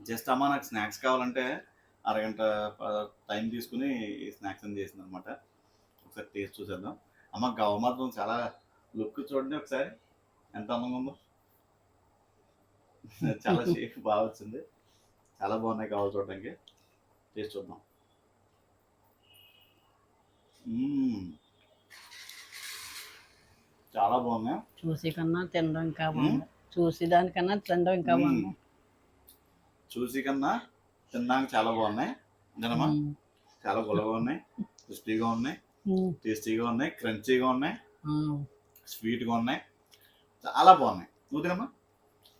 Just అమ్మ నాకు snacks కావాలంటే అరగంట టైం తీసుకుని స్నాక్స్ అని చేసింది అనమాట ఒకసారి టేస్ట్ చూసేద్దాం. అమ్మ గవ మాత్రం చాలా లుక్ చూడండి ఒకసారి. ఎంత అందంగా ఉందో. చాలా షేప్ బాగా వచ్చింది. చాలా బాగున్నాయి కావాలి చూడడానికి. టేస్ట్ చూద్దాం. చాలా బాగున్నాయి చూసి కన్నా తినడం ఇంకా బాగుంది చూసి దానికన్నా తినడం ఇంకా. బాగుంది చూసి కన్నా తినడానికి చాలా బాగున్నాయి తినమా మ్మ్. చాలా గుల్లగా ఉన్నాయి క్రిస్పీగా ఉన్నాయి. టేస్టీగా ఉన్నాయి క్రంచీగా ఉన్నాయి. స్వీట్గా ఉన్నాయి చాలా బాగున్నాయి నువ్వు తినమ్మా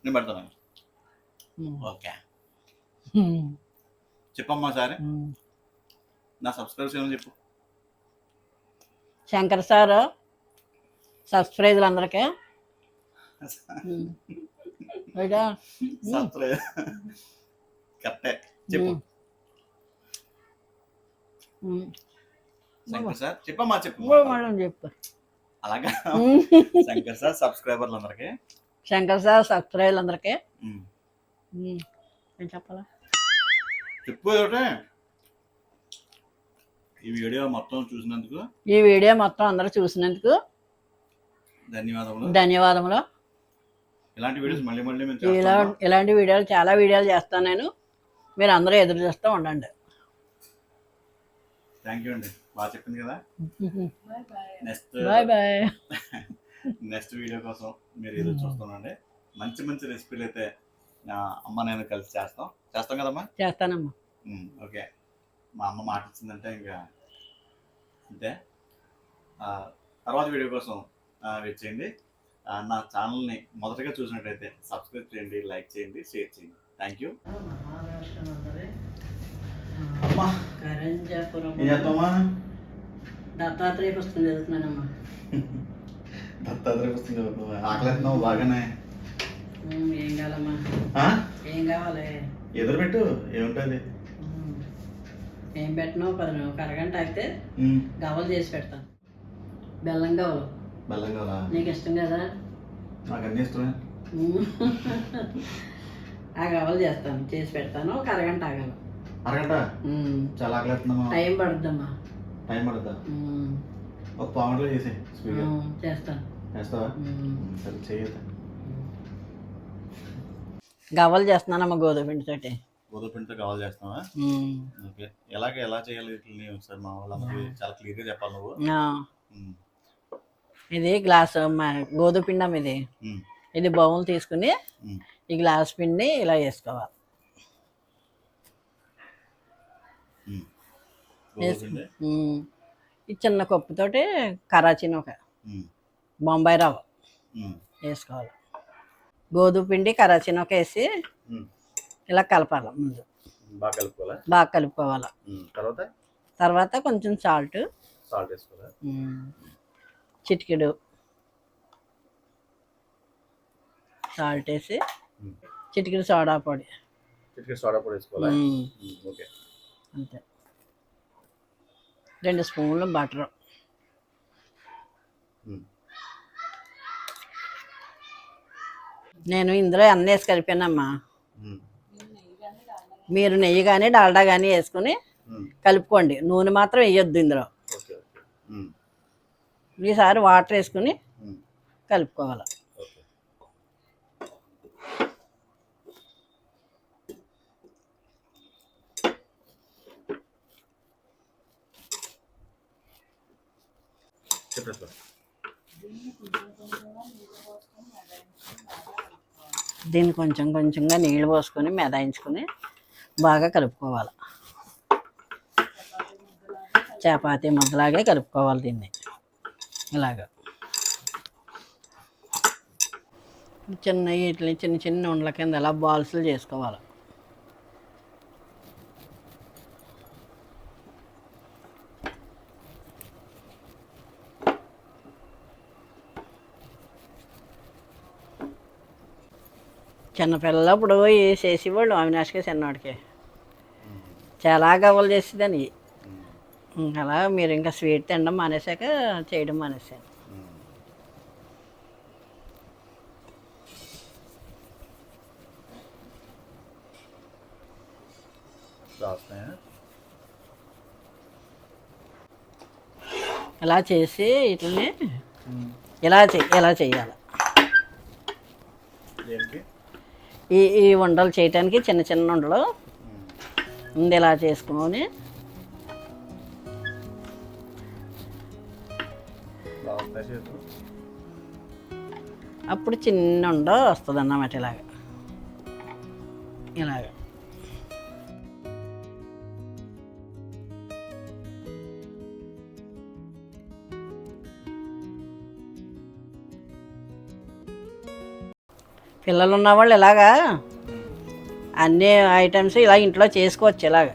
నేను పెడతాను. ఓకే. చెప్పమ్మా సరే. నా సబ్స్క్రైబ్ చేయమని చెప్పు? శంకర్ సార్ సబ్స్క్రైబర్లు అందరికీ. కరెక్టే. చెప్పు. శంకర్ సార్ చెప్పమ్మా చెప్పు చెప్పు. అలాగా. శంకర్ సార్ సబ్స్క్రైబర్లు అందరికి. శంకర్ సార్ సబ్స్క్రైబర్లు అందరికీ. ఏం చెప్పాలా? చెప్పు ఈ వీడియో మొత్తం చూసినందుకు ఈ వీడియో మొత్తం అందరూ చూసినందుకు ధన్యవాదములు. ధన్యవాదములు. ఇలాంటి వీడియోస్ మళ్ళీ మళ్ళీ మేము ఇలా ఇలాంటి వీడియోలు చాలా వీడియోలు చేస్తాను నేను. మీరు అందరూ ఎదురు చూస్తూ ఉండండి. థ్యాంక్ యూ అండి. బాగా చెప్పింది కదా? Next bye bye. Next video కోసం మీరు ఎదురు చూస్తానండి మంచి మంచి రెసిపీలు అయితే అమ్మ నేను కలిసి చేస్తాం. చేస్తాం కదమ్మా? చేస్తానమ్మా. ఓకే. మా అమ్మ మాట ఇచ్చిందంటే ఇంకా అంతే. ఆ, తర్వాత వీడియో కోసం వెయిట్ చేయండి. నా ఛానల్ని మొదటగా చూసినట్టయితే సబ్స్క్రైబ్ చేయండి లైక్ చేయండి షేర్ చేయండి. థ్యాంక్ యూ దత్తాత్రేయ పుస్తకం చదువుతున్నానమ్మా. దత్తాత్రేయ పుస్తకం చదువుతావా ఆకలిస్తున్నావు బాగానే. ఏం కావాలమ్మా? ఆ? ఏం కావాలి? ఎదురు పెట్టు ఏముంటుంది? ఏం పెట్టను పది అరగంట అయితే ఉమ్, గవ్వలు చేసి పెడతాను బెల్లం గవ్వలు. బెల్లం కదా నీకు ఇష్టం కదా? నాకు అన్నీ ఇష్టమే. ఆ గవ్వలు చేస్తాను చేసి పెడతాను ఒక అరగంట ఆగాలి. అరగంట? చాలా ఆకలిస్తున్నామా టైం పడుద్దమ్మా. టైం పడుతుందా ఉమ్, ఒక పావులో చేసే చేస్తాను. ఉమ్, సరే చేయదు గవ్వలు చేస్తున్నానమ్మా గోధుమ పిండితోటి. గోధుమ పిండితో కావాలి చేస్తున్నావా. ఓకే. ఎలాగ ఎలా చేయాలి వీటిని ఒకసారి మా వాళ్ళందరికీ చాలా క్లియర్గా చెప్పాలి నువ్వు. ఇది గ్లాస్ గోధుమ పిండం ఇది. ఇది బౌల్ తీసుకుని. ఈ గ్లాస్ పిండి ఇలా వేసుకోవాలి. ఈ చిన్న కప్పుతోటి కరాచీ ఒక బొంబాయి రవ్వ వేసుకోవాలి. గోధుమ పిండి కరాచీ ఒక వేసి. ఇలా కలపాలి. ముందు బాగా కలుపుకోవాలా? బాగా కలుపుకోవాలి. తర్వాత? తర్వాత కొంచెం సాల్ట్. సాల్ట్ వేసుకోవాలా? చిటికెడు. సాల్ట్ వేసి. చిటికెడు సోడా పొడి. చిటికెట్ సోడా పొడి వేసుకోవాలా? ఓకే. అంతే. రెండు స్పూన్లు బటర్. నేను ఇందులో అన్నీ వేసి కలిపానమ్మా మీరు నెయ్యి కానీ డాల్డా కానీ వేసుకుని కలుపుకోండి. నూనె మాత్రం వేయొద్దు ఇందులో. ఈసారి వాటర్ వేసుకుని కలుపుకోవాలి. చెప్పేస్తా దీన్ని కొంచెం కొంచెంగా నీళ్ళు పోసుకొని మెదాయించుకొని బాగా కలుపుకోవాలి. చపాతి ముద్దలాగే కలుపుకోవాలి దీన్ని. ఇలాగ. చిన్న వీటిని చిన్న చిన్న ఉండల కింద ఇలా బాల్స్లు చేసుకోవాలి. చిన్నపిల్లలు ఇప్పుడు వేసేసి వాళ్ళు అవినాష్కి చిన్నవాడికి చాలా గవ్వలు చేసేదని అలా మీరు ఇంకా స్వీట్ తినడం మానేశాక చేయడం మానేశాను. ఇలా చేసి వీటిని ఇలా చెయ్యి ఇలా చేయాలి. దేనికి ఈ ఈ ఉండలు చేయటానికి చిన్న చిన్న ఉండలు. ముందు ఇలా చేసుకుని అప్పుడు చిన్న ఉండ వస్తుంది అన్నమాట ఇలాగ. ఇలాగ. పిల్లలు ఉన్నవాళ్ళు ఇలాగా అన్ని ఐటమ్స్ ఇలా ఇంట్లో చేసుకోవచ్చు ఇలాగ.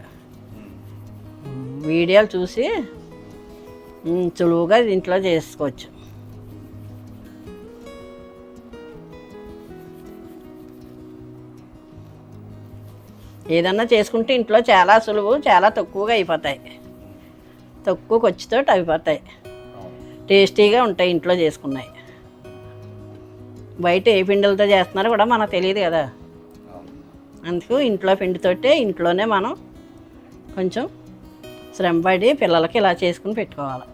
వీడియోలు చూసి సులువుగా ఇంట్లో చేసుకోవచ్చు. ఏదన్నా చేసుకుంటే ఇంట్లో చాలా సులువు చాలా తక్కువగా అయిపోతాయి. తక్కువ ఖర్చుతో అయిపోతాయి. టేస్టీగా ఉంటాయి ఇంట్లో చేసుకున్నాయి. బయట ఏ పిండిలతో చేస్తున్నారో కూడా మనకు తెలియదు కదా. అందుకు ఇంట్లో పిండితోటే ఇంట్లోనే మనం కొంచెం శ్రమపడి పిల్లలకి ఇలా చేసుకుని పెట్టుకోవాలి.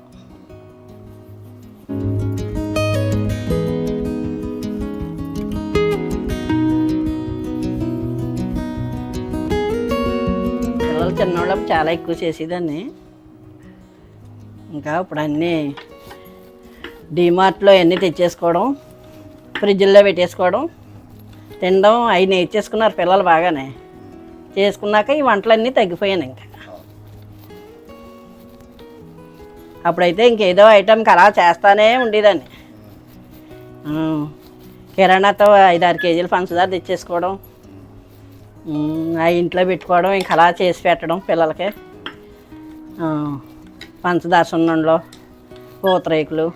పిల్లలు చిన్నవాళ్ళం చాలా ఎక్కువ చేసేదాన్ని. ఇంకా ఇప్పుడు అన్నీ డీమార్ట్లో అన్నీ తెచ్చేసుకోవడం ఫ్రిడ్జ్లో పెట్టేసుకోవడం తినడం అవి నేర్చేసుకున్నారు పిల్లలు బాగానే. చేసుకున్నాక ఈ వంటలన్నీ తగ్గిపోయాను ఇంకా. అప్పుడైతే ఇంకేదో ఐటెంకి అలా చేస్తానే ఉండేదాన్ని. కిరాణాతో ఐదారు కేజీలు పంచదార తెచ్చేసుకోవడం ఆ ఇంట్లో పెట్టుకోవడం ఇంక అలా చేసి పెట్టడం పిల్లలకి. పంచదార సున్నంలో పూతరేకులు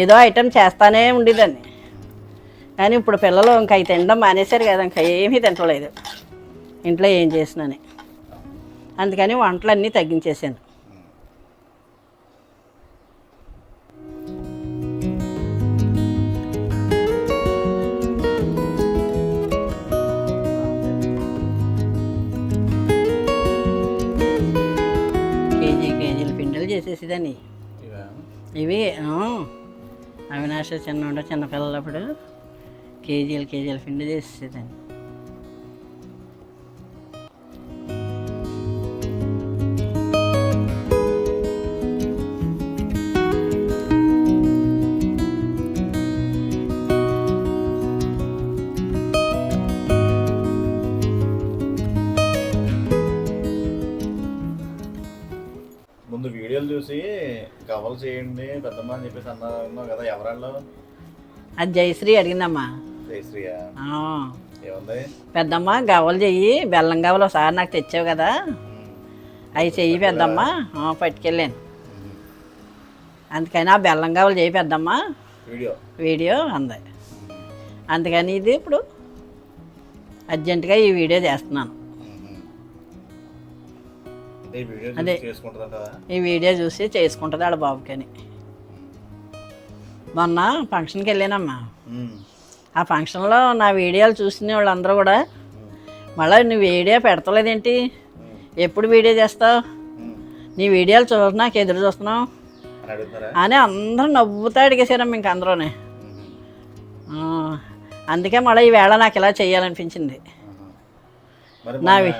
ఏదో ఐటెం చేస్తానే ఉండేదాన్ని. కానీ ఇప్పుడు పిల్లలు ఇంకా అవి తినడం మానేశారు కదా ఇంకా ఏమీ తింటలేదు. ఇంట్లో ఏం చేసినని. అందుకని వంటలన్నీ తగ్గించేసాను కేజీ కేజీలు పిండిలు చేసేసేదాన్ని. ఇవా? అవినాష్ చిన్నోడ చిన్నపిల్లలప్పుడు కేజీలు కేజీల పిండి చేసేదాన్ని. ముందు వీడియోలు చూసి కవర్ చేయండి పెద్దమ్మ అని చెప్పేసి అన్నావు కదా ఎవరాళ్ళు? అది జయశ్రీ అడిగిందమ్మా. పెద్దమ్మ గవ్వలు చెయ్యి బెల్లం గవ్వలు ఒకసారి నాకు తెచ్చావు కదా. అవి చెయ్యి పెద్దమ్మ. పట్టుకెళ్ళాను. అందుకని ఆ బెల్లం గవ్వలు చేయి పెద్దమ్మ. వీడియో. వీడియో అంది. అందుకని ఇది ఇప్పుడు అర్జెంటుగా ఈ వీడియో చేస్తున్నాను. అదే. ఈ వీడియో చూసి చేసుకుంటుంది ఆడ బాబుకని. మొన్న ఫంక్షన్కి వెళ్ళానమ్మా. ఆ ఫంక్షన్లో నా వీడియోలు చూసిన వాళ్ళందరూ కూడా మళ్ళీ నువ్వు వీడియో పెడతలేదేంటి? ఎప్పుడు వీడియో చేస్తావు? నీ వీడియోలు చూ నాకు ఎదురు చూస్తున్నావు? అని అందరూ నవ్వుతా అడిగేసారమ్మ ఇంక అందరూనే అందుకే మళ్ళీ ఈ వేళ నాకు ఇలా చేయాలనిపించింది. నావి.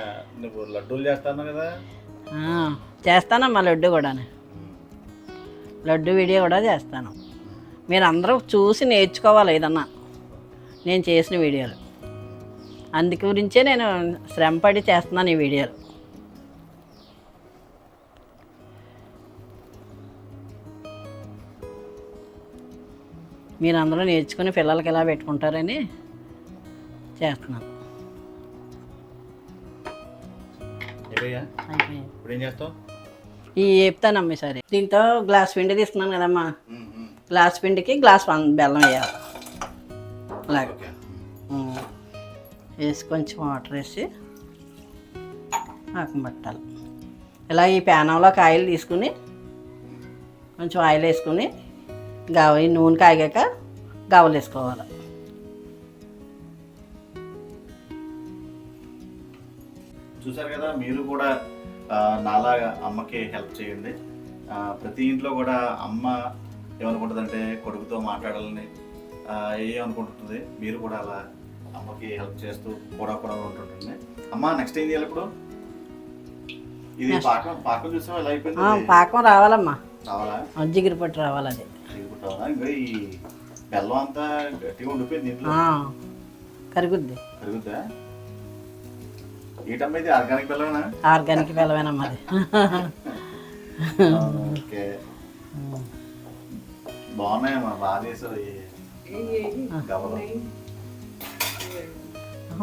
చేస్తానమ్మా లడ్డు కూడా లడ్డు వీడియో కూడా చేస్తాను. మీరు అందరూ చూసి నేర్చుకోవాలి ఏదన్నా. నేను చేసిన వీడియోలు. అందు గురించే నేను శ్రమపడి చేస్తున్నాను ఈ వీడియోలు. మీరు అందరూ నేర్చుకుని పిల్లలకి ఎలా పెట్టుకుంటారని చేస్తున్నాను. ఈ చెప్తానమ్మ సరే. దీంతో గ్లాస్ పిండి తీసుకున్నాను కదమ్మా. గ్లాస్ పిండికి గ్లాస్ బెల్లం వేయాలి. అలాగే. వేసి కొంచెం వాటర్ వేసి పాకం పట్టాలి ఇలా ఈ ప్యానంలోకి ఆయిల్ తీసుకుని కొంచెం ఆయిల్ వేసుకుని గవ ఈ నూనె కాగాక గవలు వేసుకోవాలి. చూసారు కదా మీరు కూడా నాలాగా అమ్మకి హెల్ప్ చేయండి. ప్రతి ఇంట్లో కూడా అమ్మ ఏమనుకుంటుందంటే కొడుకుతో మాట్లాడాలని ఏమనుకుంటుంది మీరు కూడా అలా అమ్మకి హెల్ప్ చేస్తూ కూడా కూడా ఉంటుంటుంది అమ్మ నెక్స్ట్ ఏం చేయాలి ఇప్పుడు? ఇది. పాకం పాకం చూసాం ఎలా అయిపోయింది పాకం రావాలమ్మా. రావాలా? జిగిరి పట్టు రావాలి అది. ఇంకా ఈ బెల్లం అంతా గట్టిగా ఉండిపోయింది దీంట్లో కరుగుద్ది. కరుగుద్దా? ఈటమ్మ ఇది? ఆర్గానిక్ బెల్లమేనా? ఆర్గానిక్ బెల్లమేనమ్మా అది. ఓకే. బాగున్నాయమ్మా బాగా చేసావు.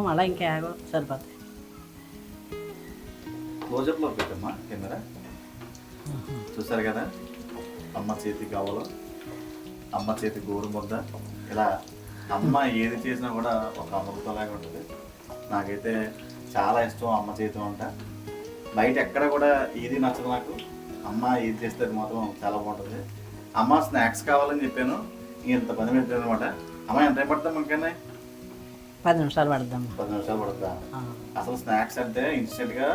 మళ్ళీ ఇంకా ఆగో సరిపోతాయి క్లోజప్లో పెట్టమ్మా కెమెరా. చూసారు కదా? అమ్మ చేతి గవలు అమ్మ చేతి గోరు ముద్ద ఇలా అమ్మ ఏది చేసినా కూడా ఒక అమృతంలాగా ఉంటుంది. నాకైతే చాలా ఇష్టం అమ్మ చేతి వంట. బయట ఎక్కడ కూడా ఏది నచ్చదు నాకు. అమ్మ ఏది చేస్తే మాత్రం చాలా బాగుంటుంది. అమ్మ స్నాక్స్ కావాలని చెప్పాను. ఇంత పని పెట్టాను అనమాట అమ్మ ఎంత పడుతుంది మనకన్నా పది నిమిషాలు పడద్దమ్మా పది నిమిషాలు పడుతుందా ఆ. అసలు స్నాక్స్ అంటే ఇన్స్టెంట్గా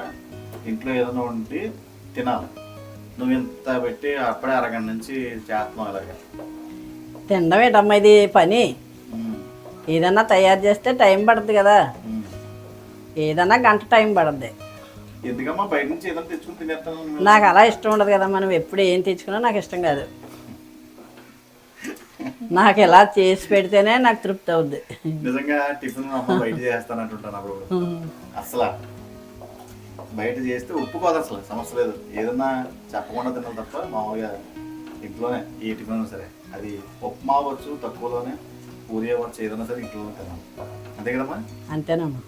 ఇంట్లో ఏదైనా ఉండి తినాలి. నువ్వు ఇంత పెట్టి అప్పుడే అరగంట నుంచి చేస్తున్నావు ఇలాగా. తినడం ఏంటమ్మా ఇది పని. ఏదన్నా తయారు చేస్తే టైం పడుతుంది కదా. ఏదన్నా గంట టైం పడుద్ది. ఎందుకమ్మా బయట నుంచి ఏదైనా తెచ్చుకుని తినేస్తాను? నాకు అలా ఇష్టం ఉండదు కదా మనం ఎప్పుడు ఏం తెచ్చుకున్నా నాకు ఇష్టం కాదు. నాకు ఇలా చేసి పెడితేనే నాకు తృప్తి అవుద్ది. నిజంగా టిఫిన్ అమ్మ బయట చేస్తానంటుంటాను అప్పుడు. అసలు బయట చేస్తే ఒప్పుకోదు అసలు సమస్య లేదు. ఏదన్నా చెప్పకుండా తినాలి తప్ప మామూలుగా ఇంట్లోనే ఏ టిఫిన్ సరే. అది ఉప్మా అవ్వచ్చు తక్కువలోనే పూరి అవ్వచ్చు ఏదైనా సరే ఇంట్లోనే తినాలి. అంతే కదమ్మా? అంతేనమ్మా.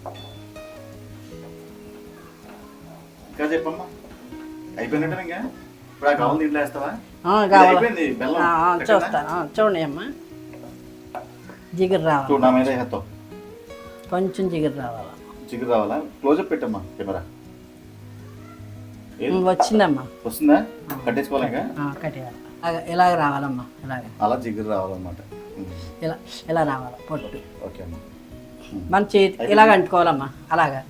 ఇంకా చెప్పమ్మా. అయిపోయినట్టు ఇంకా? ఇప్పుడు ఆ కావాలి దీంట్లో వేస్తావా కావాలా? చూస్తాను. చూడండి అమ్మా. జిగురు రావాలి? మీద కొంచెం జిగురు రావాలి? చిగురు రావాలా? క్లోజప్ పెట్టమ్మా కెమెరా. వచ్చిందమ్మా. వస్తుందా? కట్టేసుకోవాలి ఇంకా ఆ, కట్టేయాలి. అలాగ- ఇలాగ రావాలమ్మా ఇలాగ. అలా జిగురు రావాలన్నమాట. ఇలా ఇలా రావాలి పొట్టు. ఓకే అమ్మా. మన చేతి ఇలాగ అంటుకోవాలమ్మా అలాగా.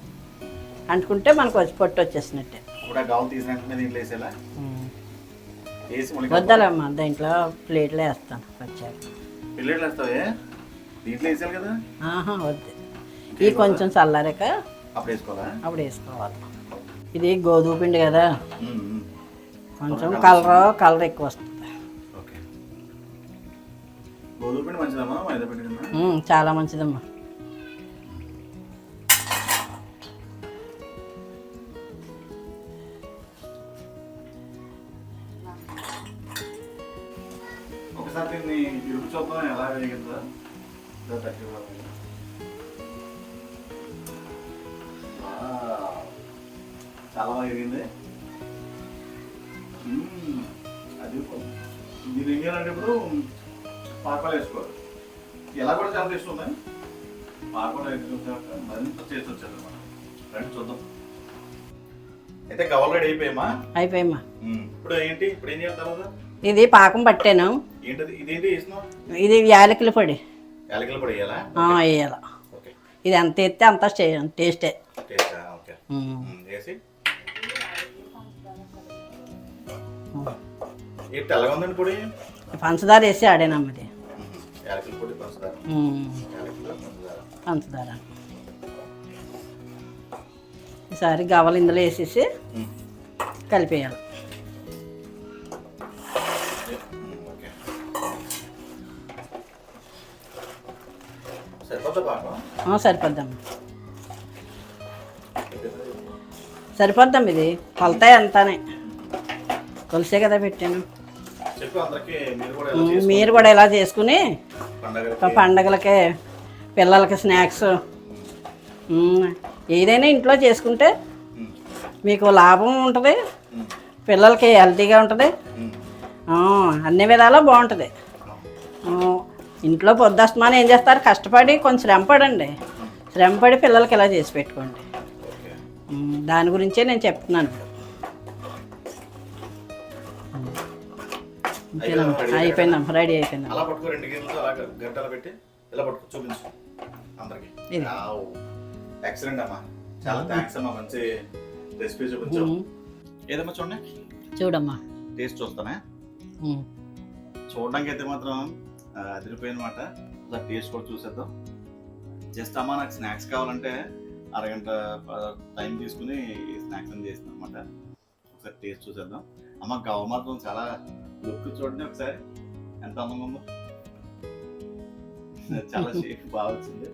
అంటుకుంటే మనకు వచ్చి పొట్టు వచ్చేసినట్టే. ఇప్పుడు ఆ కావాలి తీసిన వెంటనే దీంట్లో వేసేలా వద్దాలమ్మా దీంట్లో ప్లేట్లో వేస్తాను వచ్చాక పిల్లలు వేస్తావే? దీంట్లో కదా? ఆహా వద్దు. ఇది కొంచెం చల్లారాక అప్పుడు వేసుకోవాలా? అప్పుడు వేసుకోవాలి. ఇది గోధుమ పిండి కదా. కొంచెం కలర్ కలర్ ఎక్కువ వస్తుంది. ఓకే. గోధుమ పిండి మంచిదమ్మా? మైదా పిండి కన్నా ఉమ్, చాలా మంచిదమ్మా. చూద్దాం ఎలా వేగిందో. చాలా బాగా మ్మ్. అది దీన్ని ఏం చేయాలంటే ఇప్పుడు పాకాలు వేసుకోవాలి ఎలా కూడా చాలా ఇస్తుంది పాకలు వేసుకుంటాక మరింత చేసి వచ్చేది అనమాట రండి చూద్దాం అయితే గవల్ రెడీ అయిపోయామా అయిపోయమ్మా మ్మ్. ఇప్పుడు ఏంటి ఇప్పుడు ఏం చేయాలి తర్వాత ఇది పాకం పట్టాను ఇది యాలకుల పొడి. యాలకులు పొడి వేయాలా? ఇది ఎంత ఎత్తే అంత స్టే- టేస్టే. పంచదార వేసి ఆడానమ్మది పంచదార. ఈసారి గవలు ఇందులో వేసేసి. కలిపేయాలి. సరిపోద్దమ్మా సరిపోద్దాం. ఇది. కొలత ఎంతనే కొలిసే కదా పెట్టాను. మీరు కూడా ఇలా చేసుకుని పండగలకి? పిల్లలకి స్నాక్స్ ఏదైనా ఇంట్లో చేసుకుంటే. మీకు లాభం ఉంటుంది. పిల్లలకి హెల్తీగా ఉంటుంది అన్ని విధాలా బాగుంటుంది. ఇంట్లో పొద్దుస్తమానం ఏం చేస్తారు? కష్టపడి కొంచెం శ్రమ పడండి. శ్రమ పడి పిల్లలకి ఇలా చేసి పెట్టుకోండి. దాని గురించే నేను చెప్తున్నాను ఇప్పుడు? అయిపోయిందమ్మా రెడీ చూడండి? చూడమ్మా. టేస్ట్ చూస్తానే? చూడడానికి అయితే మాత్రం అదిరిపోయినమాట. ఒకసారి టేస్ట్ కూడా చూసేద్దాం. జస్ట్ అమ్మా నాకు స్నాక్స్ కావాలంటే అరగంట టైం తీసుకుని స్నాక్స్ అని చేసిన అనమాట ఒకసారి టేస్ట్ చూసేద్దాం. అమ్మ గవ మాత్రం చాలా లుక్ చూడండి ఒకసారి. ఎంత అందంగా ఉందో. చాలా షేప్ బాగా వచ్చింది.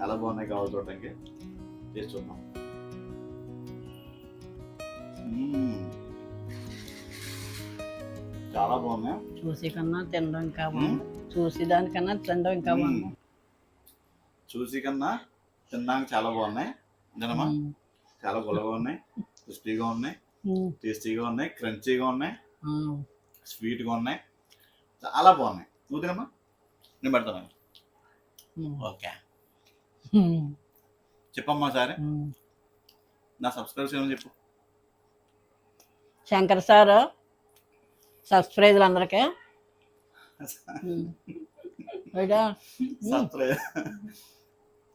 చాలా బాగున్నాయి గవ చూడడానికి టేస్ట్ చూద్దాం. చాలా బాగున్నాయి. చూసి కన్నా తినడం ఇంకా. బాగుంది. చూసి దానికన్నా తినడం ఇంకా బాగుంది. చూసి కన్నా తినడానికి చాలా బాగున్నాయి. నిజమా చాలా గులగా ఉన్నాయి క్రిస్పీగా ఉన్నాయి టేస్టీగా ఉన్నాయి క్రంచీగా ఉన్నాయి. స్వీట్గా ఉన్నాయి. చాలా బాగున్నాయి. నువ్వు తినమ్మా నేను పెడతాను ఓకే. చెప్పమ్మా సరే. నా సబ్స్క్రైబ్ చేయమని చెప్పు. శంకర్ సార్ సబ్స్క్రైబర్లు అందరికీ.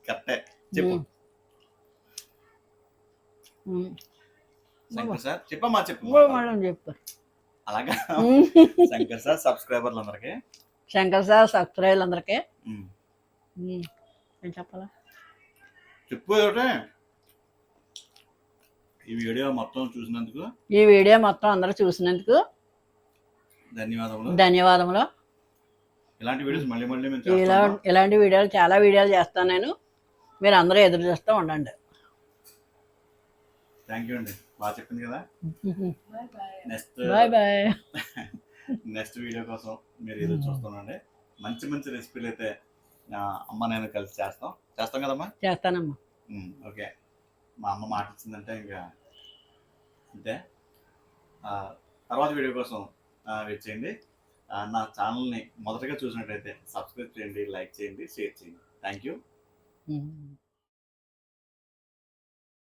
కరెక్టే. చెప్పు. శంకర్ సార్ చెప్పమ్మా చెప్పు. అలాగా. శంకర్ సార్ సబ్స్క్రైబర్లు అందరికి. శంకర్ సార్ సబ్స్క్రైబర్లు అందరికీ. ఉమ్. ఏం చెప్పాలా? చెప్పు ఈ వీడియో మొత్తం చూసినందుకు. ఈ వీడియో మొత్తం అందరూ చూసినందుకు ధన్యవాదములు. ధన్యవాదములు. ఇలాంటి వీడియోస్ మళ్ళీ మళ్ళీ ఇలా ఇలాంటి వీడియోలు చాలా వీడియోలు చేస్తాను నేను. మీరు అందరూ ఎదురు చూస్తూ ఉండండి. థ్యాంక్ యూ అండి. బాగా చెప్పింది కదా? Next bye bye next video కోసం మీరు ఎదురు చూస్తున్నాండి మంచి మంచి రెసిపీలు అయితే అమ్మ నేను కలిసి చేస్తాం. చేస్తాం కదమ్మా? చేస్తానమ్మా. ఓకే. మా అమ్మ మాట ఇచ్చిందంటే ఇంకా అంతే. ఆ, తర్వాత వీడియో కోసం వచ్చేయండి. చేయండి నా ఛానల్ని మొదటగా చూసినట్టయితే సబ్స్క్రైబ్ చేయండి లైక్ చేయండి షేర్ చేయండి. Thank you.